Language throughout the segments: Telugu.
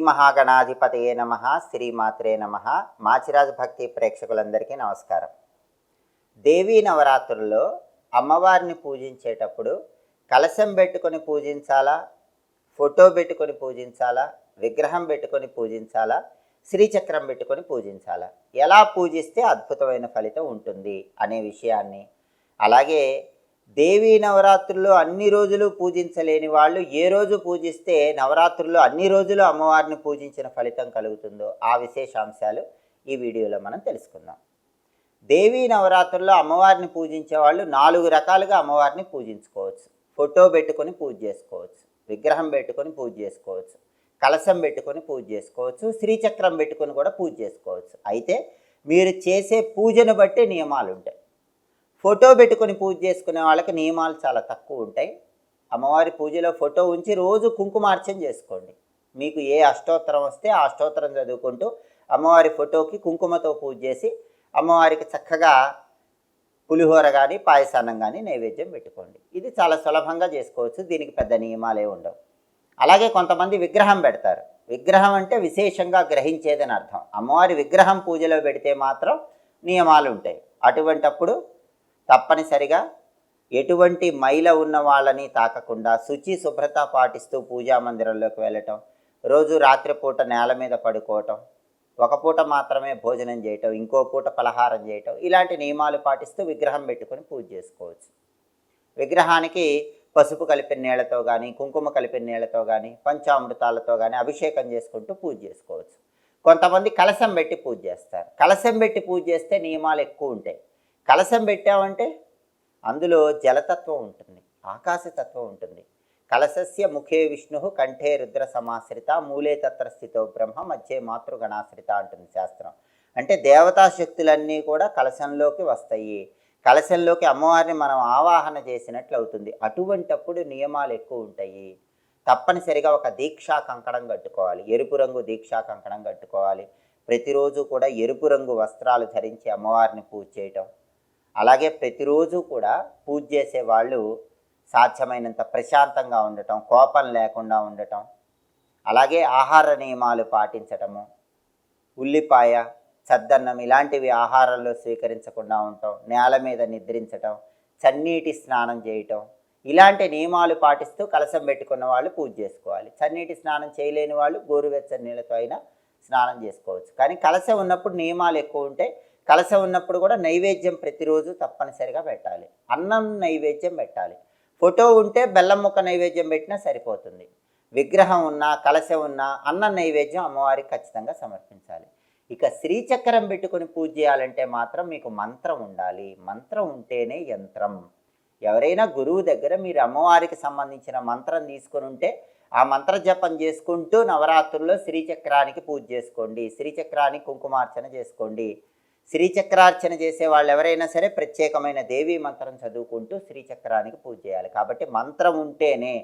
మహాగణాధిపతయే నమ శ్రీమాత్రే నమ. మాచిరాజు భక్తి ప్రేక్షకులందరికీ నమస్కారం. దేవీ నవరాత్రుల్లో అమ్మవారిని పూజించేటప్పుడు కలశం పెట్టుకొని పూజించాలా? ఫోటో పెట్టుకొని పూజించాలా? విగ్రహం పెట్టుకొని పూజించాలా? శ్రీచక్రం పెట్టుకొని పూజించాలా? ఎలా పూజిస్తే అద్భుతమైన ఫలితం ఉంటుంది అనే విషయాన్ని. అలాగే దేవీ నవరాత్రుల్లో అన్ని రోజులు పూజించలేని వాళ్ళు ఏ రోజు పూజిస్తే నవరాత్రులు అన్ని రోజులు అమ్మవారిని పూజించిన ఫలితం కలుగుతుందో ఆ విశేషాంశాలు ఈ వీడియోలో మనం తెలుసుకుందాం. దేవీ నవరాత్రుల్లో అమ్మవారిని పూజించే వాళ్ళు నాలుగు రకాలుగా అమ్మవారిని పూజించుకోవచ్చు. ఫోటో పెట్టుకొని పూజ చేసుకోవచ్చు విగ్రహం పెట్టుకొని పూజ చేసుకోవచ్చు కలశం పెట్టుకొని పూజ చేసుకోవచ్చు శ్రీచక్రం పెట్టుకొని కూడా పూజ చేసుకోవచ్చు. అయితే మీరు చేసే పూజను బట్టి నియమాలు ఉంటాయి ఫోటో పెట్టుకొని పూజ చేసుకునే వాళ్ళకి నియమాలు చాలా తక్కువ ఉంటాయి. అమ్మవారి పూజలో ఫోటో ఉంచి రోజు కుంకుమార్చన చేసుకోండి. మీకు ఏ అష్టోత్తరం వస్తే ఆ అష్టోత్తరం చదువుకుంటూ అమ్మవారి ఫోటోకి కుంకుమతో పూజ చేసి అమ్మవారికి చక్కగా పులిహోర కానీ పాయసాన్నం కానీ నైవేద్యం పెట్టుకోండి. ఇది చాలా సులభంగా చేసుకోవచ్చు. దీనికి పెద్ద నియమాలే ఉండవు. అలాగే కొంతమంది విగ్రహం పెడతారు. విగ్రహం అంటే విశేషంగా గ్రహించేదని అర్థం. అమ్మవారి విగ్రహం పూజలో పెడితే మాత్రం నియమాలు ఉంటాయి. అటువంటప్పుడు తప్పనిసరిగా ఎటువంటి మైల ఉన్న వాళ్ళని తాకకుండా శుచి శుభ్రత పాటిస్తూ పూజా మందిరంలోకి వెళ్ళటం రోజు రాత్రిపూట నేల మీద పడుకోవటం ఒక పూట మాత్రమే భోజనం చేయటం ఇంకో పూట పలహారం చేయటం ఇలాంటి నియమాలు పాటిస్తూ విగ్రహం పెట్టుకొని పూజ చేసుకోవచ్చు. విగ్రహానికి పసుపు కలిపిన నీళ్ళతో కానీ కుంకుమ కలిపిన నీళ్ళతో కానీ పంచామృతాలతో కానీ అభిషేకం చేసుకుంటూ పూజ చేసుకోవచ్చు. కొంతమంది కలశం పెట్టి పూజ చేస్తారు. కలశం పెట్టి పూజ చేస్తే నియమాలు ఎక్కువ ఉంటాయి. కలశం పెట్టామంటే అందులో జలతత్వం ఉంటుంది ఆకాశతత్వం ఉంటుంది. కలశస్య ముఖే విష్ణు కంఠే రుద్ర సమాశ్రిత మూలే తత్ర స్థితో బ్రహ్మ మధ్యే మాతృగణాశ్రిత అంటుంది శాస్త్రం. అంటే దేవతా శక్తులన్నీ కూడా కలశంలోకి వస్తాయి. కలశంలోకి అమ్మవారిని మనం ఆవాహన చేసినట్లు అవుతుంది. అటువంటప్పుడు నియమాలు ఎక్కువ ఉంటాయి. తప్పనిసరిగా ఒక దీక్షా కంకణం కట్టుకోవాలి. ఎరుపు రంగు దీక్షా కంకణం కట్టుకోవాలి. ప్రతిరోజు కూడా ఎరుపు రంగు వస్త్రాలు ధరించి అమ్మవారిని పూజ చేయటం. అలాగే ప్రతిరోజు కూడా పూజ చేసే వాళ్ళు సాధ్యమైనంత ప్రశాంతంగా ఉండటం కోపం లేకుండా ఉండటం అలాగే ఆహార నియమాలు పాటించటము ఉల్లిపాయ చద్దన్నం ఇలాంటివి ఆహారంలో స్వీకరించకుండా ఉండటం నేల మీద నిద్రించటం చన్నీటి స్నానం చేయటం ఇలాంటి నియమాలు పాటిస్తూ కలసం పెట్టుకున్న వాళ్ళు పూజ చేసుకోవాలి. చన్నీటి స్నానం చేయలేని వాళ్ళు గోరువెచ్చని నీళ్ళతో అయినా స్నానం చేసుకోవచ్చు. కానీ కలసం ఉన్నప్పుడు నియమాలు ఎక్కువ ఉంటే కలస ఉన్నప్పుడు కూడా నైవేద్యం ప్రతిరోజు తప్పనిసరిగా పెట్టాలి. అన్నం నైవేద్యం పెట్టాలి. ఫోటో ఉంటే బెల్లం ముక్క నైవేద్యం పెట్టినా సరిపోతుంది. విగ్రహం ఉన్నా కలశ ఉన్నా అన్న నైవేద్యం అమ్మవారికి ఖచ్చితంగా సమర్పించాలి. ఇక శ్రీచక్రం పెట్టుకొని పూజ చేయాలంటే మాత్రం మీకు మంత్రం ఉండాలి. మంత్రం ఉంటేనే యంత్రం. ఎవరైనా గురువు దగ్గర మీరు అమ్మవారికి సంబంధించిన మంత్రం తీసుకొని ఉంటే ఆ మంత్ర జపం చేసుకుంటూ నవరాత్రుల్లో శ్రీచక్రానికి పూజ చేసుకోండి. శ్రీచక్రానికి కుంకుమార్చన చేసుకోండి. శ్రీచక్రార్చన చేసే వాళ్ళు ఎవరైనా సరే ప్రత్యేకమైన దేవీ మంత్రం చదువుకుంటూ శ్రీచక్రానికి పూజ చేయాలి. కాబట్టి మంత్రం ఉంటేనే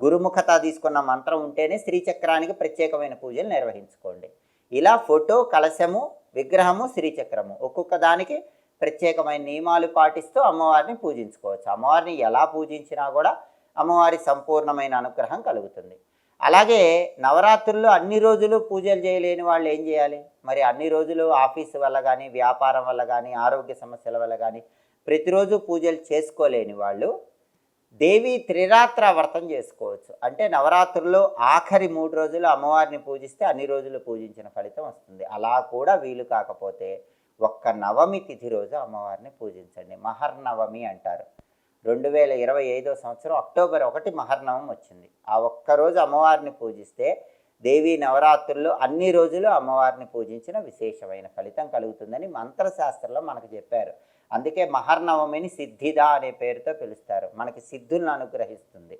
గురుముఖత తీసుకున్న మంత్రం ఉంటేనే శ్రీచక్రానికి ప్రత్యేకమైన పూజలు నిర్వహించుకోండి. ఇలా ఫోటో కలశము విగ్రహము శ్రీచక్రము ఒక్కొక్క దానికి ప్రత్యేకమైన నియమాలు పాటిస్తూ అమ్మవారిని పూజించుకోవచ్చు. అమ్మవారిని ఎలా పూజించినా కూడా అమ్మవారి సంపూర్ణమైన అనుగ్రహం కలుగుతుంది. అలాగే నవరాత్రుల్లో అన్ని రోజులు పూజలు చేయలేని వాళ్ళు ఏం చేయాలి? మరి అన్ని రోజులు ఆఫీసు వల్ల కానీ వ్యాపారం వల్ల కానీ ఆరోగ్య సమస్యల వల్ల కానీ ప్రతిరోజు పూజలు చేసుకోలేని వాళ్ళు దేవి త్రిరాత్ర వ్రతం చేసుకోవచ్చు. అంటే నవరాత్రుల్లో ఆఖరి మూడు రోజులు అమ్మవారిని పూజిస్తే అన్ని రోజులు పూజించిన ఫలితం వస్తుంది. అలా కూడా వీలు కాకపోతే ఒక్క నవమి తిథి రోజు అమ్మవారిని పూజించండి. మహర్నవమి అంటారు. రెండు వేల ఇరవై ఐదో సంవత్సరం అక్టోబర్ ఒకటి మహర్నవం వచ్చింది. ఆ ఒక్కరోజు అమ్మవారిని పూజిస్తే దేవీ నవరాత్రుల్లో అన్ని రోజులు అమ్మవారిని పూజించిన విశేషమైన ఫలితం కలుగుతుందని మంత్రశాస్త్రంలో మనకు చెప్పారు. అందుకే మహర్నవమిని సిద్ధిద అనే పేరుతో పిలుస్తారు. మనకి సిద్ధులను అనుగ్రహిస్తుంది.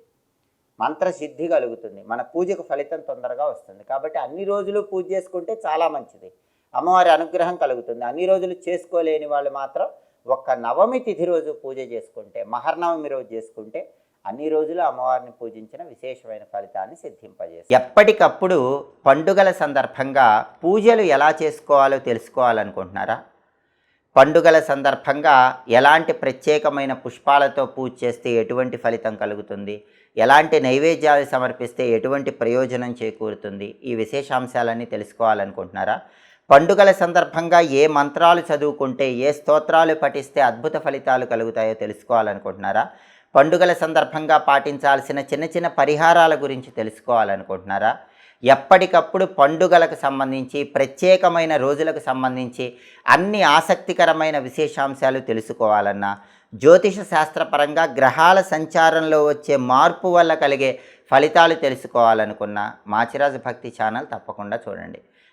మంత్ర సిద్ధి కలుగుతుంది. మన పూజకు ఫలితం తొందరగా వస్తుంది. కాబట్టి అన్ని రోజులు పూజ చేసుకుంటే చాలా మంచిది. అమ్మవారి అనుగ్రహం కలుగుతుంది. అన్ని రోజులు చేసుకోలేని వాళ్ళు మాత్రం ఒక్క నవమి తిథి రోజు పూజ చేసుకుంటే మహర్నవమి రోజు చేసుకుంటే అన్ని రోజులు అమ్మవారిని పూజించిన విశేషమైన ఫలితాన్ని సిద్ధింపజేస్తుంది. ఎప్పటికప్పుడు పండుగల సందర్భంగా పూజలు ఎలా చేసుకోవాలో తెలుసుకోవాలనుకుంటున్నారా? పండుగల సందర్భంగా ఎలాంటి ప్రత్యేకమైన పుష్పాలతో పూజ చేస్తే ఎటువంటి ఫలితం కలుగుతుంది? ఎలాంటి నైవేద్యాలు సమర్పిస్తే ఎటువంటి ప్రయోజనం చేకూరుతుంది? ఈ విశేషాంశాలన్నీ తెలుసుకోవాలనుకుంటున్నారా? పండుగల సందర్భంగా ఏ మంత్రాలు చదువుకుంటే ఏ స్తోత్రాలు పఠిస్తే అద్భుత ఫలితాలు కలుగుతాయో తెలుసుకోవాలనుకుంటున్నారా? పండుగల సందర్భంగా పాటించాల్సిన చిన్న చిన్న పరిహారాల గురించి తెలుసుకోవాలనుకుంటున్నారా? ఎప్పటికప్పుడు పండుగలకు సంబంధించి ప్రత్యేకమైన రోజులకు సంబంధించి అన్ని ఆసక్తికరమైన విశేషాంశాలు తెలుసుకోవాలన్నా జ్యోతిష శాస్త్రపరంగా గ్రహాల సంచారంలో వచ్చే మార్పు వల్ల కలిగే ఫలితాలు తెలుసుకోవాలనుకున్న మాచిరాజు భక్తి ఛానల్ తప్పకుండా చూడండి.